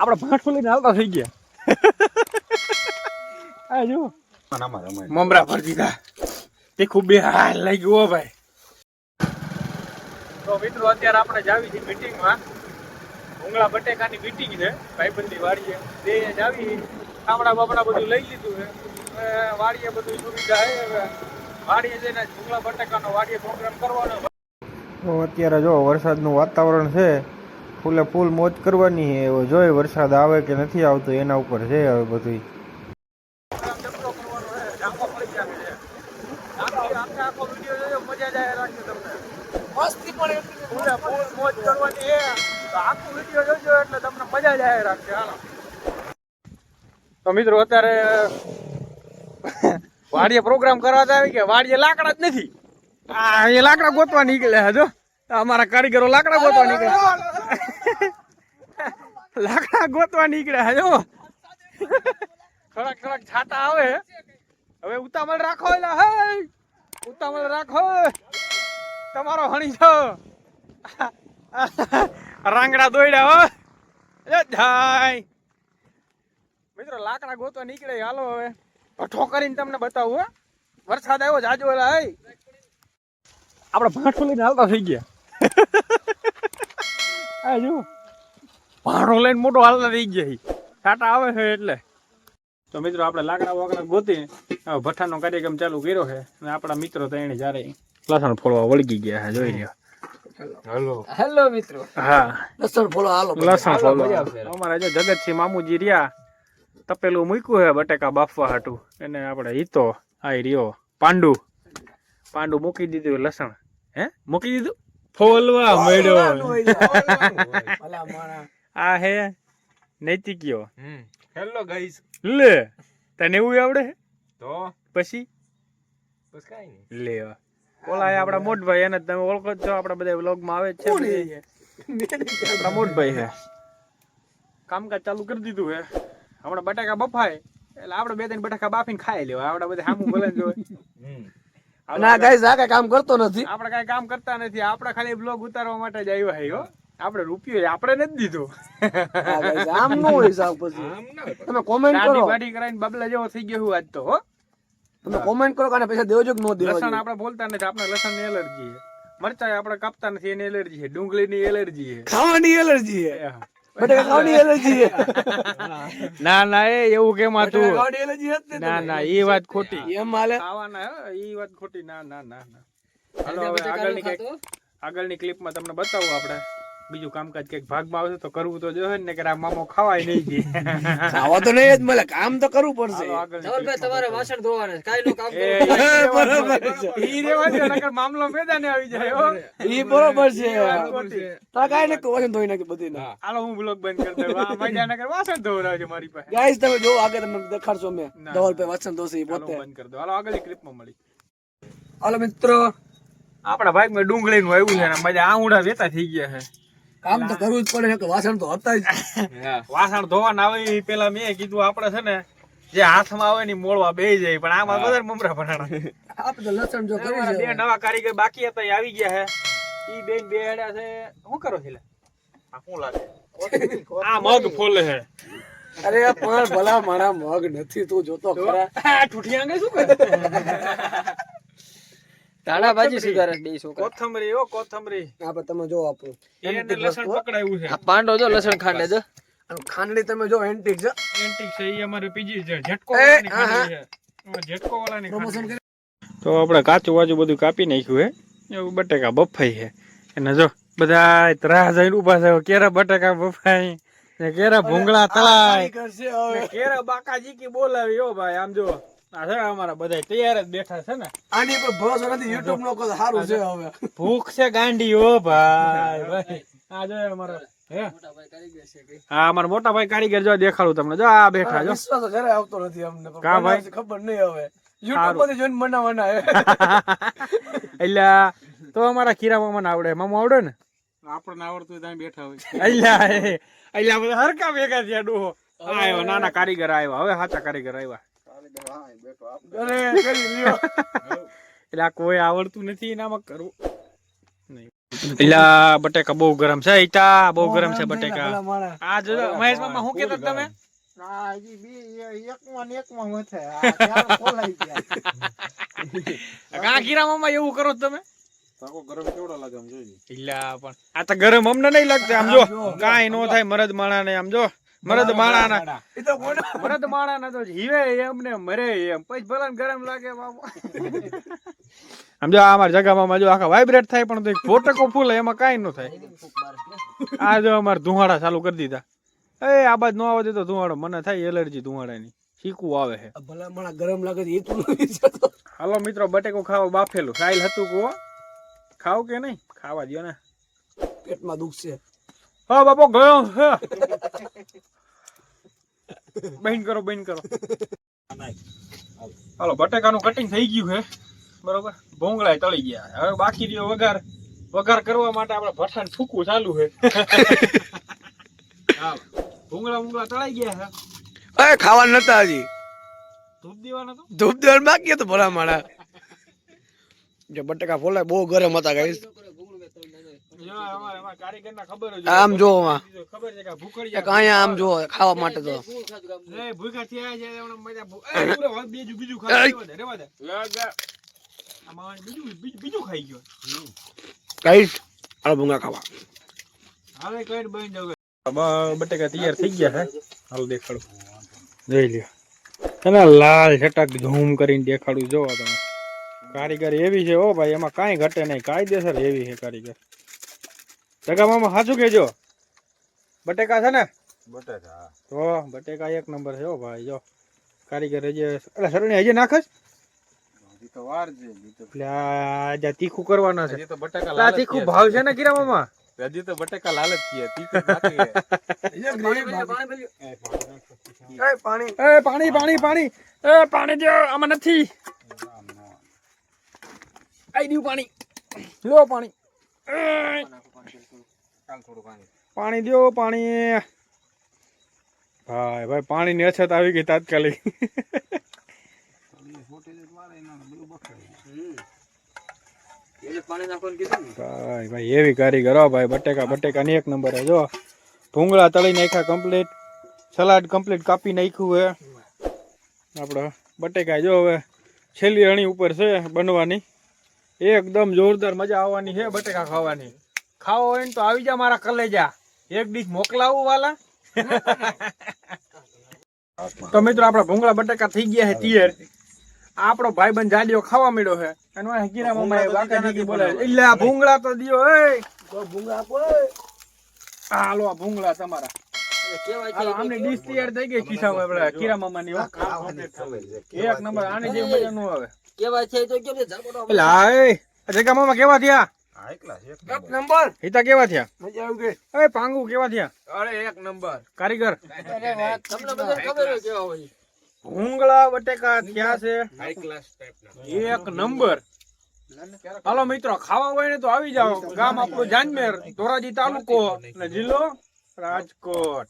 આપણે ભાંઠું લઈને હાલતા થઈ ગયા. આ જો. મમરા ભર દીધા તે ખૂબ બે હાલ લઈ ગયો હો ભાઈ. તો મિત્રો અત્યારે આપણે જાવી છે મીટિંગમાં ભૂંગળા બટેકાની મીટિંગ છે. ભાઈબંધી વાડીએ. તે જાવી કામડા બાપડા બધું લઈ લીધું છે. વાડીએ બધું સુવિધા છે વાડીએ જઈને ભૂંગળા બટેકાનો વાડીએ પ્રોગ્રામ કરવાનો. તો અત્યારે જો વરસાદનું વાતાવરણ છે ફૂલે ફૂલ મોજ કરવાની છે. એવો જોઈ વરસાદ આવે કે નથી આવતો, એના ઉપર છે હવે બધું તો મિત્રો અત્યારે, વાડીએ પ્રોગ્રામ કરવા આવી કે વાડીએ લાકડા જ નથી. આ એ લાકડા ગોતવા નીકળ્યા જો. અમારા કારીગરો લાકડા ગોતવા નીકળ્યા. લાકડા ગોતવા નીકળ્યા જો થોડાક થોડાક છાટા આવે. હવે ઉતામળ રાખો એલા હે. ઉતામળ રાખો. તમારો હણી છો. રાંગડા દોડ્યા હો. એ જાય મિત્રો લાકડા ગોતવા નીકળે હાલો હવે. અઠો કરીને તમને બતાવું હો. વરસાદ આવ્યો જાજો એલા હે. આપણે ભાંઠો લઈને હાલતા થઈ ગયા. આ જો. ભાણો લઈને મોટો હાલતા થઈ ગયા છાટા આવે છે એટલે. તો મિત્રો આપણે લાકડા વાકડા ગોતી ભઠ્ઠાનો કાર્યક્રમ ચાલુ કર્યો છે. અને આપણા મિત્રો તો એને જ્યારે લસણ ફોડવા વળગી ગયા છે જોઈ લ્યો. હેલો. મિત્રો. હા. લસણ હાલો લસણ અમારા જો જગતસિંહ મામુજી રહ્યા તપેલું મૂક્યું છે બટેકા બાફવા હાટું. એને આપણે હિતો આ રહ્યો પાંડુ. પાંડુ મૂકી દીધું લસણ. હે? મૂકી દીધું? ફોલવા મળ્યો. આ હે નૈતિકીઓ હેલો ગાઈસ લે તને એવું આવડે? છે તો? પછી? બસ કાઈ નહીં. લે ઓલા એ આપડા મોટભાઈ એને તમે ઓળખો જ છો આપડા બધા વ્લોગમાં આવે છે આપડા મોટભાઈ હે. કામકાજ ચાલુ કરી દીધું હે. હમણાં બટાકા બફાય એટલે આપણે બે ત્રણ બટાકા બાફીને ખાઈ લેવા. આપડા બધા સામું ભલે જ જોવે ના ગાઈસ આ કઈ કામ કરતો નથી. આપણે કઈ કામ કરતા નથી. આપણે ખાલી બ્લોગ ઉતારવા માટે જ આવ્યો હે. આપણે રૂપિયો આપણે નથી દીધો. આમ નો હોય સાવ પછી. તમે કોમેન્ટ કરો. ગાડી કરાઈને બબલા જેવો થઈ ગયો હું આજ તો હો. તમે કોમેન્ટ કરો કે પૈસા દેવો છો કે ન દેવો લસણ આપણે બોલતા નથી આપણે લસણની એલર્જી છે. મરચાં આપણે કાપતા નથી એની એલર્જી છે. ડુંગળી ની એલર્જી છે. ખાવાની એલર્જી છે. ના ના એ એવું કેમ હતું? ના ના એ વાત ખોટી. એમ માલે એ વાત ખોટી. ના ના ના ના. હાલો હવે આગળની કંઈક આગળની ક્લિપમાં તમને બતાવું આપણે. બીજું કામકાજ કંઈક ભાગમાં આવશે તો કરવું તો જોઈએ ને કે આ મામો ખવાય નહીં દે ખાવા તો નહીં જ મળે કામ તો કરવું પડશે હાલો તમારે વાસણ ધોવાના કાઈ નું કામ બરોબર છે. ઈ રેવા દે નકર મામલો મેદાને આવી જાય હો. ઈ બરોબર છે. તો કાઈ ને વાસણ ધોઈ નાખી બધી ના હાલો હું બ્લોગ બંધ કરી દઉં આ મજા નકર વાસણ ધોવડાવજો મારી પાસે ગાઈસ તમે જો આગળ તમને દેખાડશો મેં. પે વાસણ ધોશે ઈ પોતે બંધ કરી દઉં હાલો આગળની ક્લિપમાં મળી હાલો મિત્રો આપણા ભાગમાં ડુંગળી નું આવ્યું છે ને મજા આંગુડા વેતા થઈ ગયા છે કામ તો કરવું જ પડે કે વાસણ તો હતા જ. વાસણ ધોવાના આવે પેલા મેં કીધું આપણે છે ને જે હાથમાં આવે ને મોળવા બે જાય પણ આમાં બધા મમરા ભરાણા આપણે તો લસણ જો કરી છે બે નવા કારીગર બાકી હતા એ આવી ગયા છે. ઈ બેન બે હેડા છે શું કરો છે લે? આ શું લાગે? આ મગ ફોલે છે. અરે પણ ભલા મારા મગ નથી તું જોતો ખરા. આ ઠૂઠિયા આંગે શું કરે? ધાણા ભાજી બે છોકરા. કોથમરી ઓ કોથમરી. આપણે તમે જો આપણું એને લસણ પકડાયું છે. આ પાંડો જો લસણ ખાંડે જો અને ખાંડલી તમે જો એન્ટિક છે. એન્ટિક છે ઈ અમારે પીજી છે. ઝટકો વાળાની હા, છે. ઝટકો વાળાની પ્રમોશન તો આપણે કાચું વાચું બધું કાપી નાખ્યું હે એવું બટેકા બફાઈ છે. અને જો બધા ત્રાહ જઈને ઊભા છે. કેરા બટેકા બફાઈ કેરા ભૂંગળા તળાય કેરા બાકાજી કી બોલાવી ઓ ભાઈ આમ જો અમારા બધા તૈયાર જ બેઠા છે ને. આની પર ભરોસો નથી યુટ્યુબ નો સારું છે હવે. ભૂખ છે ગાંડી ઓ ભાઈ ભાઈ. આ જો અમારો હા? અમારા મોટા ભાઈ કારીગર જો દેખાડું તમને. જો આ બેઠા જો. વિશ્વાસ ઘરે આવતો નથી અમને કા ભાઈ? ખબર નહીં હવે. યુટ્યુબ પરથી જોઈને બનાવવાના હે એટલે તો અમારા ખીરા મામાને આવડે. મામા આવડે ને? આપણને આવડતું ત્યાં બેઠા હોય. અલ્યા એ અલ્યા બધા હરકા ભેગા થયા ડોહો. આવ્યો નાના કારીગર આવ્યા હવે સાચા કારીગર આવ્યા. એટલે આ કોઈ આવડતું નથી એનામાં કરવું એલા બટેકા બહુ ગરમ છે ઈટા? બહુ ગરમ છે બટેકા. આ જો મહેશ મામા શું કેતા તમે આ હજી બી એકમાં ને એકમાં વધે. આ ક્યારે ખોલાઈ ગયા? કા કીરા મામા એવું કરો છો તમે ગરમ કેવડો લાગે આમ જોઈ એલા પણ આ તો ગરમ અમને નહીં લાગતું આમ જો. કાંઈ નો થાય મરદ માણા ને આમ જો. મરદ માણા ના. એ તો મરદ માણા ના તો જીવે એમ ને મરે એમ. પછી ભલે ગરમ લાગે બાપા સમજો આ અમારા જગામાં જો આખા વાઇબ્રેટ થાય પણ તો એક ફોટકો ફૂલે એમાં કાંઈ ન થાય. આ જો અમારે ધુમાડા ચાલુ કરી દીધા. એ આ બાજ નો આવે તો ધુમાડો મને થાય એલર્જી ધુવાડાની. શીકવું આવે છે ભલા માણસ ગરમ લાગે એ તું હાલો મિત્રો બટેકો ખાવા બાફેલું. સાઈલ હતું કો ખાવ કે નહીં? ખાવા દો ને. પેટમાં દુખશે. હા બાપો ગયો. બેન કરો બેન કરો. હાલો બટેકાનું કટિંગ થઈ ગયું છે. બરોબર? ભોંગળા તળી ગયા. હવે બાકી રહ્યો વઘાર. વઘાર કરવા માટે આપણે ભઠાણ ફૂકવું ચાલુ છે. ભૂંગળા ભૂંગળા તળાઈ ગયા છે. એ ખાવા નતા હજી. ધૂપ દેવાના તો ધૂપ દેવાનું બાકી હતું ભલા માળા જે બટેકા ફોલાય બહુ ગરમ હતા ગાઈસ જો અમારે અમારા કારીગરના ખબર જ આમ જો આમાં. ખબર છે કે એક અહીંયા આમ જો ખાવા માટે તો. ભૂખા થયા છે બીજું બીજું ખાઈ રેવા દે રેવા દે. આમાં બીજું બીજું બીજું ખાઈ ગયો. હાલો ભૂંગા ખાવા. હવે કઈ બની જાવ બટેકા તૈયાર થઈ ગયા છે હાલ દેખાડું. જોઈ લ્યો. એના લાલ છટક ધૂમ કરીને દેખાડું. જોવો તમે. કારીગર એવી છે ઓ ભાઈ એમાં કાંઈ ઘટે નહીં. કાયદેસર એવી છે કારીગર. જગા મામા સાચું કેજો બટેકા છે ને? બટેકા તો બટેકા એક નંબર છે ઓ ભાઈ જો. કારીગર હજી એટલે સરણી હજી નાખસ હજી તો વાર છે એટલે તીખું કરવાના છે. તો બટેકા તીખું ભાવ છે. ને કિરા મામા હજી તો બટેકા લાલ જ છે તીખું એ પાણી એ પાણી. પાણી પાણી એ પાણી દો આમાં નથી. આઈ દીધું પાણી. લો પાણી. પાણી. પાણી દો પાણી. ભાઈ ભાઈ પાણીની અછત આવી ગઈ તાત્કાલિક. પાણી નાખવાનું કીધું ને. ભાઈ ભાઈ એવી કારીગર. હો ભાઈ બટેકા બટેકા ની એક નંબર હે જો. ભૂંગળા તળી નાખ્યા કમ્પ્લીટ સલાડ કમ્પ્લીટ કાપી નાખ્યું હે. આપણે બટેકા જો હવે છેલ્લી અણી ઉપર છે બનવાની. એકદમ જોરદાર મજા આવવાની છે બટેકા ખાવાની. ખાવો હોય ને તો આવી જા મારા કલેજા. એક ડીશ મોકલાવું વાલા. તો મિત્રો આપણા ભૂંગળા બટાકા થઈ ગયા છે તૈયાર. આપણો ભાઈબંધ જાડીઓ ખાવા મળ્યો છે. અને ગીરા મામા બાકા દીદી બોલે એટલે આ ભૂંગળા. તો દિયો એ આપો હાલો આ ભૂંગળા તમારા. આમની ડીશ તૈયાર થઈ ગઈ ખિસ્સામાં કીરા મામાની. એક નંબર આની મજા નો આવે. છે તો કેમ જગા મામા કેવા થયા? એક એક નંબર. હિતા કેવા થયા? મજા આવી ગઈ. એ પાંગુ કેવા થયા? અરે એક નંબર કારીગર. તમને બધાને ખબર કેવા હોય. ભૂંગળા બટેકા થયા છે. હાઈ ક્લાસ ટાઈપના એક નંબર હાલો મિત્રો ખાવા હોય ને તો આવી જાઓ. ગામ આપણું જાનમેર ધોરાજી તાલુકો ને જિલ્લો રાજકોટ.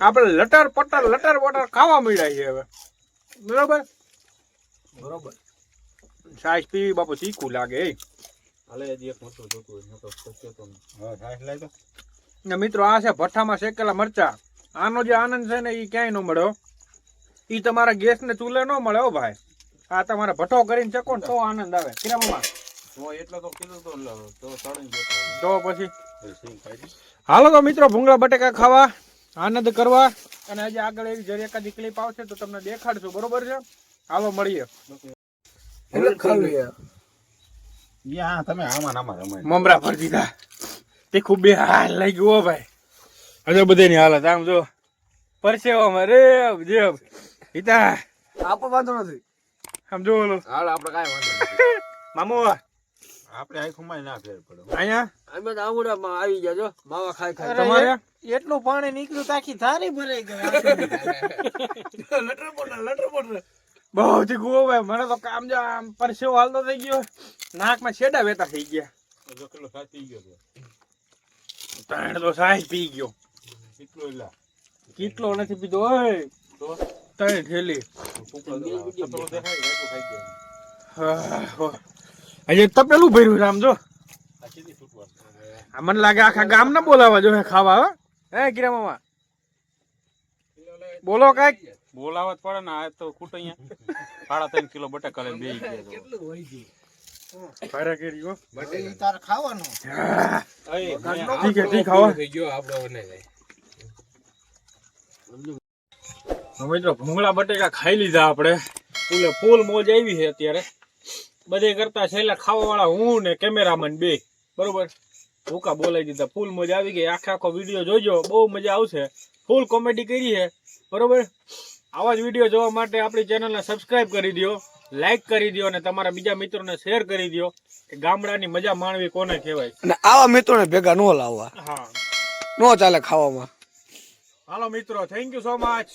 આપણે લટર પટર લટર વટર ખાવા મળ્યા છે હવે. બરોબર? બરોબર. સાઈઝ પીવી બાપુ ચીકું લાગે હાલે હજી એક મોટું જોતું હોય, નતો શક્ય તો. હા, સાહેબ લઈ. ને મિત્રો આ છે ભઠ્ઠામાં શેકેલા મરચા. આનો જે આનંદ છે ને એ ક્યાંય ન મળ્યો એ ઈ તમારા ગેસ ને ચૂલે ન મળે હો ભાઈ. આ તમારે ભઠ્ઠો કરીને ચકો ને તો આનંદ આવે. ક્રમમાં મામા? તો તો તો તો. તો પછી. હાલો તો મિત્રો ભૂંગળા બટેકા ખાવા આનંદ કરવા. અને આજે આગળ એવી જરી એકાદી ક્લિપ આવશે તો તમને દેખાડશું બરોબર છે? હાલો મળીએ. એટલે ખાલી યા, તમે આમાં આમાં રમાય. મમરા ભર દીધા. તે ખૂબ બે હાલ લઈ ગયો હો ભાઈ. હજુ બધાની હાલત આમ જો. પરસેવામાં રે જેબ હિતા આપો વાંધો નથી. આમ જો ઓલો. હાલ આપણે કાંઈ વાંધો નથી. મામો આપણે આંખોમાંય ના ફેર પડે. અહીંયા? અમે તો આંગુડામાં આવી ગયા જો માવા ખાઈ ખાઈ. તમારે? એટલું પાણી નીકળ્યું તાકી થારી ભરાઈ લટર પોટર લટર પોટર બહુ થી ગો ભાઈ મને તો કામ જો આમ પરસેવો હાલતો થઈ ગયો. નાકમાં છેડા વેતા થઈ ગયા. તો. ત્રણ તો સાહેબ પી ગયો. કેટલું એલા? કેટલો નથી પીધો ઓય? ત્રણ હો. હજી તપેલું ભર્યું રામ જો. આ મને લાગે આખા ગામ ને બોલાવા જો ખાવા હે. મામા બોલો કંઈક. બોલાવા જ પડે ને આ તો ખૂટ અહીંયા. સાડા ત્રણ કિલો બટાકા લઈને બેસી ગયા તો. ભારે કરી હો. તાર ખાવાનું. ઠીક છે ઠીક ખાવા. હવે મિત્રો ભૂંગળા બટેકા ખાઈ લીધા આપણે. ફૂલે ફૂલ મોજ આવી છે અત્યારે. બધે કરતા છેલ્લા ખાવા વાળા હું ને કેમેરામેન બે. બરોબર? ભૂકા બોલાવી દીધા. ફૂલ મોજ આવી ગઈ. આખે આખો વીડિયો જોજો. બહુ મજા આવશે. ફૂલ કોમેડી કરી છે. બરોબર? આવા જ વીડિયો જોવા માટે આપણી ચેનલને સબસ્ક્રાઇબ કરી દો લાઈક કરી દો અને તમારા બીજા મિત્રોને શેર કરી દો કે ગામડાની મજા માણવી કોને કહેવાય. અને આવા મિત્રોને ભેગા ન લાવવા. હા. નો ચાલે ખાવામાં. હાલો મિત્રો થેન્ક યુ સો મચ